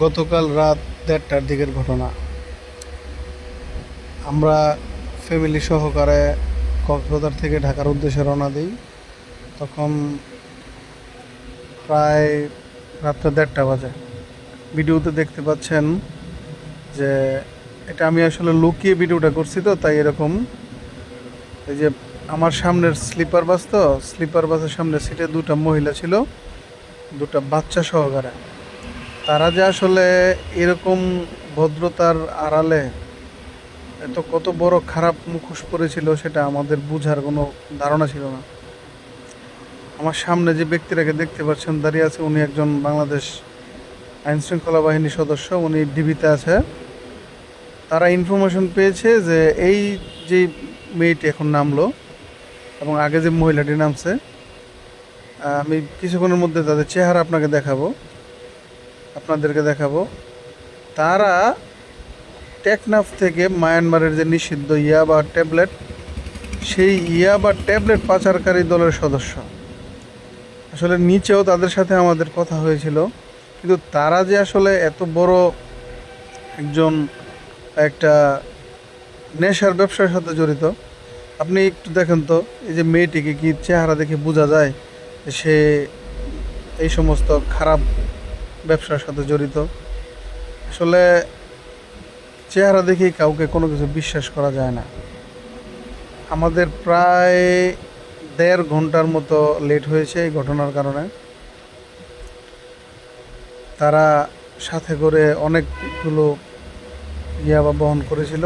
গতকাল রাত দেড়টার দিকের ঘটনা। আমরা ফ্যামিলি সহকারে কক্সবাজার থেকে ঢাকার উদ্দেশ্যে রওনা দিই। তখন প্রায় রাত্রে দেড়টা বাজে। ভিডিওতে দেখতে পাচ্ছেন যে এটা আমি আসলে লুকিয়ে ভিডিওটা করছি তো, তাই এরকম। এই যে আমার সামনের স্লিপার বাস তো, স্লিপার বাসের সামনে সিটে দুটা মহিলা ছিল, দুটা বাচ্চা সহকারে। তারা যে আসলে এরকম ভদ্রতার আড়ালে এত কত বড় খারাপ মুখোশ পড়েছিল সেটা আমাদের বুঝার কোনো ধারণা ছিল না। আমার সামনে যে ব্যক্তিটাকে দেখতে পাচ্ছেন, দাঁড়িয়ে আছে উনি একজন বাংলাদেশ আইন শৃঙ্খলা বাহিনীর সদস্য, উনি ডিবিতে আছে। তারা ইনফরমেশন পেয়েছে যে এই যে মেয়েটি এখন নামলো এবং আগে যে মহিলাটি নামছে আমি কিছুক্ষণের মধ্যে তাদের চেহারা আপনাকে দেখাবো। আপনাদেরকে দেখাবো। তারা টেকনাফ থেকে মায়ানমারের যে নিষিদ্ধ ইয়াবা ট্যাবলেট, সেই ইয়াবা ট্যাবলেট পাচারকারী দলের সদস্য। আসলে নিচেও তাদের সাথে আমাদের কথা হয়েছিল, কিন্তু তারা যে আসলে এত বড় একজন একটা নেশার ব্যবসার সাথে জড়িত, আপনি একটু দেখেন তো, এই যে মেয়েটিকে কি চেহারা দেখে বোঝা যায় সে এই সমস্ত খারাপ ব্যবসার সাথে জড়িত। আসলে চেহারা দেখেই কাউকে কোনো কিছু বিশ্বাস করা যায় না। আমাদের প্রায় দেড় ঘণ্টার মতো লেট হয়েছে এই ঘটনার কারণে। তারা সাথে করে অনেকগুলো ইয়াবা বহন করেছিল।